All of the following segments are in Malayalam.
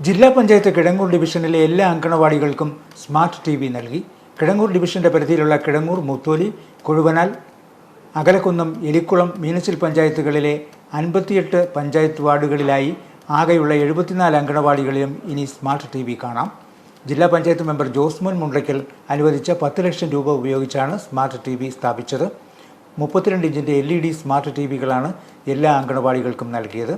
ജില്ലാ പഞ്ചായത്ത് കിടങ്ങൂർ ഡിവിഷനിലെ എല്ലാ അങ്കണവാടികൾക്കും സ്മാർട്ട് ടി വി നൽകി. കിടങ്ങൂർ ഡിവിഷന്റെ പരിധിയിലുള്ള കിടങ്ങൂർ മുത്തോലി കൊഴുവനാൽ അകലക്കുന്നം എലിക്കുളം മീനച്ചിൽ പഞ്ചായത്തുകളിലെ അൻപത്തിയെട്ട് പഞ്ചായത്ത് വാർഡുകളിലായി ആകെയുള്ള എഴുപത്തിനാല് അങ്കണവാടികളിലും ഇനി സ്മാർട്ട് ടി വി കാണാം. ജില്ലാ പഞ്ചായത്ത് മെമ്പർ ജോസ്മോൻ മുണ്ടയ്ക്കൽ അനുവദിച്ച പത്ത് ലക്ഷം രൂപ ഉപയോഗിച്ചാണ് സ്മാർട്ട് ടി വി സ്ഥാപിച്ചത്. മുപ്പത്തിരണ്ട് ഇഞ്ചിന്റെ L E D smart T വികളാണ് എല്ലാ അങ്കണവാടികൾക്കും നൽകിയത്.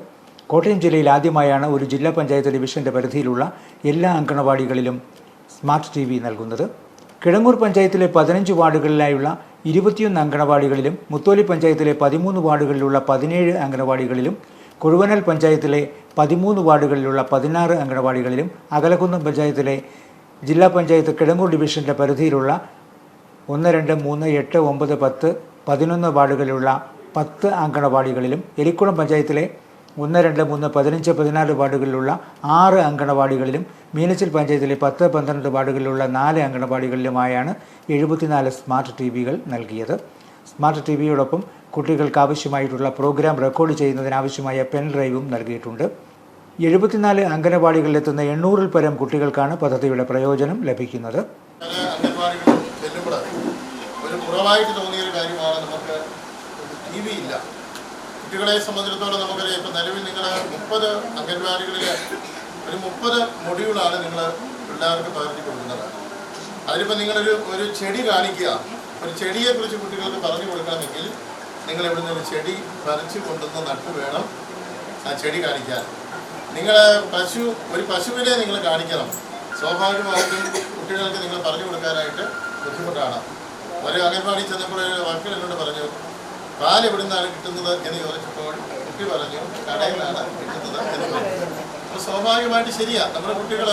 കോട്ടയം ജില്ലയിൽ ആദ്യമായാണ് ഒരു ജില്ലാ പഞ്ചായത്ത് ഡിവിഷന്റെ പരിധിയിലുള്ള എല്ലാ അങ്കണവാടികളിലും സ്മാർട്ട് ടി വി നൽകുന്നത്. കിടങ്ങൂർ പഞ്ചായത്തിലെ പതിനഞ്ച് വാർഡുകളിലായുള്ള ഇരുപത്തിയൊന്ന് അങ്കണവാടികളിലും മുത്തോലി പഞ്ചായത്തിലെ പതിമൂന്ന് വാർഡുകളിലുള്ള പതിനേഴ് അങ്കണവാടികളിലും കൊഴുവനൽ പഞ്ചായത്തിലെ പതിമൂന്ന് വാർഡുകളിലുള്ള പതിനാറ് അങ്കണവാടികളിലും അകലക്കുന്നം പഞ്ചായത്തിലെ ജില്ലാ പഞ്ചായത്ത് കിടങ്ങൂർ ഡിവിഷന്റെ പരിധിയിലുള്ള ഒന്ന് രണ്ട് മൂന്ന് എട്ട് ഒമ്പത് പത്ത് പതിനൊന്ന് വാർഡുകളിലുള്ള പത്ത് അങ്കണവാടികളിലും എലിക്കുളം പഞ്ചായത്തിലെ ഒന്ന് രണ്ട് മൂന്ന് പതിനഞ്ച് പതിനാല് വാർഡുകളിലുള്ള ആറ് അങ്കണവാടികളിലും മീനച്ചിൽ പഞ്ചായത്തിലെ പത്ത് പന്ത്രണ്ട് വാർഡുകളിലുള്ള നാല് അങ്കണവാടികളിലുമായാണ് എഴുപത്തിനാല് സ്മാർട്ട് ടി വികൾ നൽകിയത്. സ്മാർട്ട് ടി വിയോടൊപ്പം കുട്ടികൾക്ക് ആവശ്യമായിട്ടുള്ള പ്രോഗ്രാം റെക്കോർഡ് ചെയ്യുന്നതിനാവശ്യമായ പെൻ ഡ്രൈവും നൽകിയിട്ടുണ്ട്. എഴുപത്തിനാല് അങ്കണവാടികളിലെത്തുന്ന എണ്ണൂറിൽ പരം കുട്ടികൾക്കാണ് പദ്ധതിയുടെ പ്രയോജനം ലഭിക്കുന്നത്. ഒരു കുറവായിട്ട് തോന്നിയ ഒരു കാര്യമാണ് നമുക്ക് ടി വി ഇല്ല കുട്ടികളെ സംബന്ധിച്ചിടത്തോളം നമുക്കറിയാം ഇപ്പം നിലവിൽ നിങ്ങൾ മുപ്പത് അംഗൻവാടികളിൽ ഒരു മുപ്പത് മൊഡ്യൂളാണ് നിങ്ങൾ പിള്ളേർക്ക് പകർത്തി കൊടുക്കുന്നത്. അതിലിപ്പോൾ നിങ്ങളൊരു ഒരു ചെടി കാണിക്കുക. ഒരു ചെടിയെക്കുറിച്ച് കുട്ടികൾക്ക് പറഞ്ഞു കൊടുക്കണമെങ്കിൽ നിങ്ങൾ ഇവിടെ നിന്ന് ചെടി പറിച്ച് കൊണ്ടുവന്ന് നട്ടു വേണം ആ ചെടി കാണിക്കാൻ. നിങ്ങൾ പശു ഒരു പശുവിനെ നിങ്ങൾ കാണിക്കണം. സ്വാഭാവികമായിട്ടും കുട്ടികൾക്ക് നിങ്ങൾ പറഞ്ഞു കൊടുക്കാനായിട്ട് ബുദ്ധിമുട്ടാണ്. ഒരു അംഗൻവാടി ചെന്നപ്പോൾ വാക്കുകൾ എന്നോട് പറഞ്ഞു പാൽ എവിടെ നിന്നാണ് കിട്ടുന്നത് എന്ന് ചോദിച്ചപ്പോൾ കുട്ടി പറഞ്ഞു കടയിൽ നിന്നാണ് കിട്ടുന്നത് എന്ന് പറഞ്ഞു. സ്വാഭാവികമായിട്ട് ശരിയാണ് നമ്മുടെ കുട്ടികൾ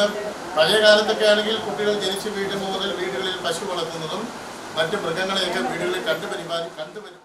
പഴയ കാലത്തൊക്കെ ആണെങ്കിൽ കുട്ടികൾ ജനിച്ച് വീഴുമ്പോൾ മുതൽ വീടുകളിൽ പശു വളർത്തുന്നതും മറ്റ് മൃഗങ്ങളെയൊക്കെ വീടുകളിൽ കണ്ടുപരിപാലി കണ്ടുപരി